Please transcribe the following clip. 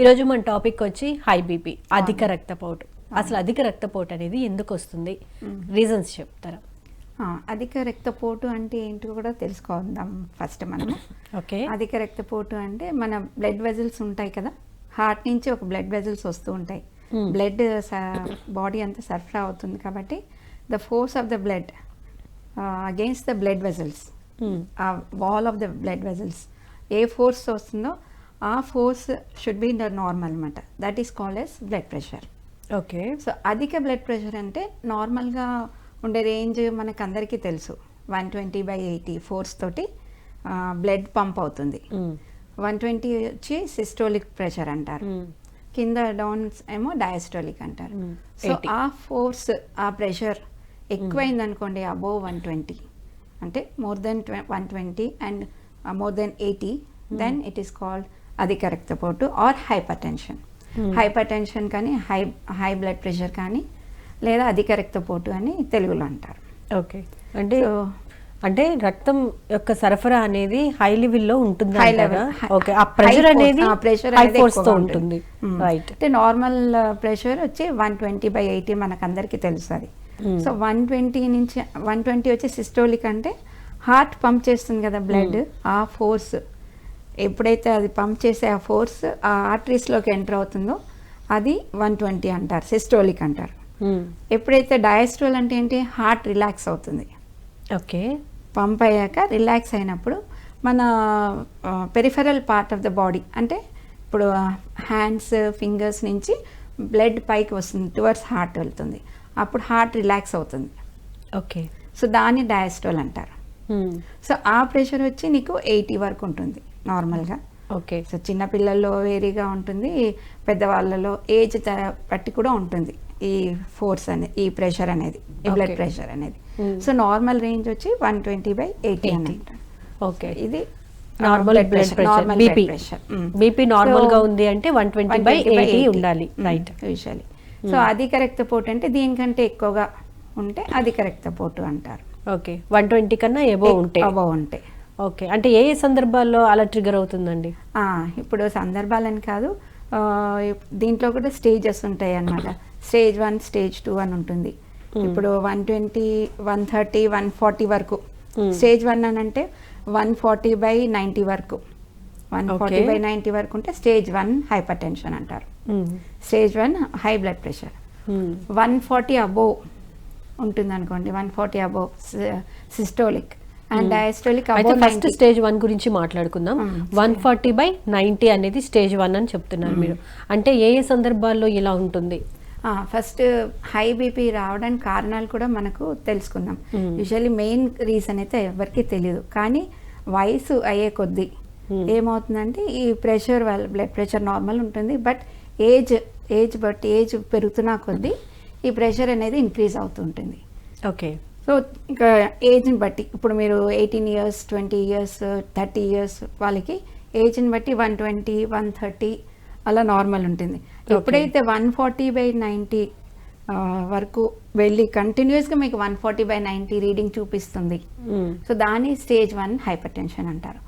ఈరోజు మన టాపిక్ వచ్చి హై బీపీ అధిక రక్తపోటు. అసలు అధిక రక్తపోటు అనేది ఎందుకు వస్తుంది? రీజన్స్ చెప్తారా? అధిక రక్తపోటు అంటే ఏంటో కూడా తెలుసుకుందాం ఫస్ట్ మనం ఓకే. అధిక రక్తపోటు అంటే మన బ్లడ్ వెజల్స్ ఉంటాయి కదా. హార్ట్ నుంచి ఒక బ్లడ్ వెజల్స్ వస్తూ ఉంటాయి. బ్లడ్ బాడీ అంతా సరఫరా అవుతుంది కాబట్టి the force of the blood against the blood vessels. ఆ wall of the blood vessels A force వస్తుందో ఆ force should be the normal అనమాట. That is called as blood pressure okay so అధిక blood pressure అంటే నార్మల్గా ఉండే range మనకు అందరికీ తెలుసు. One twenty by eighty force తోటి బ్లడ్ పంప్ అవుతుంది. వన్ ట్వంటీ వచ్చి సిస్టోలిక్ ప్రెషర్ అంటారు. కింద డౌన్ ఏమో డయాస్టోలిక్ అంటారు. సో 80. ఆ ఫోర్స్ ఆ ప్రెషర్ ఎక్కువైంది అనుకోండి అబోవ్ వన్ ట్వంటీ అంటే more than one twenty and more than eighty then it is called అధిక రక్తపోటు or hypertension Hmm. Hypertension కానీ హై హై బ్లడ్ ప్రెషర్ కానీ లేదా అధిక రక్తపోటు అని తెలుగులో అంటారు. ఓకే. అంటే అంటే రక్తం యొక్క సరఫరా అనేది హై లెవెల్లో ఉంటుంది హై? Level okay. ఆ ప్రెషర్ అనేది ప్రెషర్తో ఉంటుంది. రైట్ అంటే నార్మల్ ప్రెషర్ వచ్చి వన్ ట్వంటీ బై ఎయిటీ మనకు అందరికీ తెలుస్తుంది Hmm. సో వన్ ట్వంటీ నుంచి వన్ ట్వంటీ వచ్చి సిస్టోలిక్ అంటే హార్ట్ పంప్ చేస్తుంది కదా బ్లడ్ ఆ ఫోర్స్ ఎప్పుడైతే అది పంప్ చేసే ఆ ఫోర్స్ ఆ ఆర్టరీస్లోకి ఎంటర్ అవుతుందో అది వన్ ట్వంటీ అంటారు సిస్టోలిక్ అంటారు. ఎప్పుడైతే డయాస్ట్రోల్ అంటే ఏంటి? హార్ట్ రిలాక్స్ అవుతుంది. ఓకే. పంప్ అయ్యాక రిలాక్స్ అయినప్పుడు మన peripheral part of the body అంటే ఇప్పుడు హ్యాండ్స్ ఫింగర్స్ నుంచి బ్లడ్ పైకి వస్తుంది టువర్డ్స్ హార్ట్ వెళ్తుంది. అప్పుడు హార్ట్ రిలాక్స్ అవుతుంది. ఓకే. సో దాన్ని డయాస్టోల్ అంటారు. సో ఆ ప్రెషర్ వచ్చి నీకు ఎయిటీ వరకు ఉంటుంది. నార్మల్గా. ఓకే. సో చిన్నపిల్లల్లో వేరీగా ఉంటుంది పెద్దవాళ్ళలో ఏజ్ బట్టి కూడా ఉంటుంది ఈ ఫోర్స్ అనేది ఈ ప్రెషర్ అనేది ఈ బ్లడ్. ప్రెషర్ అనేది. సో నార్మల్ రేంజ్ వచ్చి వన్ ట్వంటీ బై ఎయిటీ అని 80. అంటారు ఓకే. ఇది normal blood pressure BP. BP నార్మల్గా ఉంది అంటే వన్ ట్వంటీ బై ఎయిటీ ఉండాలి. రైట్ యూజువలీ సో అధిక రక్తపోటు అంటే దీనికంటే ఎక్కువగా ఉంటే అధిక రక్తపోటు అంటారు. ఓకే. వన్ ట్వంటీ కన్నా ఎబో ఉంటే. అబవ్ ఉంటే. ఓకే. అంటే ఏ ఏ సందర్భాల్లో అలా ట్రిగర్ అవుతుందండి? ఆ, ఇప్పుడు సందర్భాలని కాదు దీంట్లో కూడా స్టేజెస్ ఉంటాయి అన్నమాట స్టేజ్ వన్ స్టేజ్ టూ అని ఉంటుంది. ఇప్పుడు one twenty one thirty one forty వరకు. Hmm. స్టేజ్ వన్ అని అంటే వన్ ఫార్టీ బై నైంటీ వరకు. One forty. బై నైంటీ వరకు ఉంటే స్టేజ్ వన్ హైపర్ టెన్షన్ అంటారు stage one high blood pressure one forty above ఉంటుంది అనుకోండి one forty above systolic and diastolic అయితే అబోవ్ ఫస్ట్ స్టేజ్ వన్ గురించి మాట్లాడుకుందాం. Hmm. One forty by ninety అనేది stage one అని చెప్తున్నారు మీరు. అంటే ఏ ఏ సందర్భాల్లో ఇలా ఉంటుంది? ఫస్ట్ హై బీపీ రావడానికి కారణాలు కూడా మనకు తెలుసుకుందాం. Hmm. యూజువల్లీ మెయిన్ రీజన్ అయితే ఎవరికి తెలియదు కానీ వయసు అయ్యే కొద్దీ Hmm. ఏమవుతుందంటే ఈ ప్రెషర్ వల్ల బ్లడ్ ప్రెషర్ నార్మల్ ఉంటుంది. బట్ ఏజ్ ఏజ్ బట్టి ఏజ్ పెరుగుతున్న కొద్దీ ఈ ప్రెషర్ అనేది ఇంక్రీజ్ అవుతుంటుంది. ఓకే సో ఇంకా ఏజ్ని బట్టి ఇప్పుడు మీరు eighteen years twenty years thirty years వాళ్ళకి ఏజ్ని బట్టి వన్ ట్వంటీ వన్ థర్టీ అలా నార్మల్ ఉంటుంది. ఎప్పుడైతే వన్ ఫార్టీ బై నైంటీ వరకు వెళ్ళి కంటిన్యూస్గా మీకు one forty by ninety reading చూపిస్తుంది. సో దాన్ని స్టేజ్ వన్ హైపర్ టెన్షన్ అంటారు.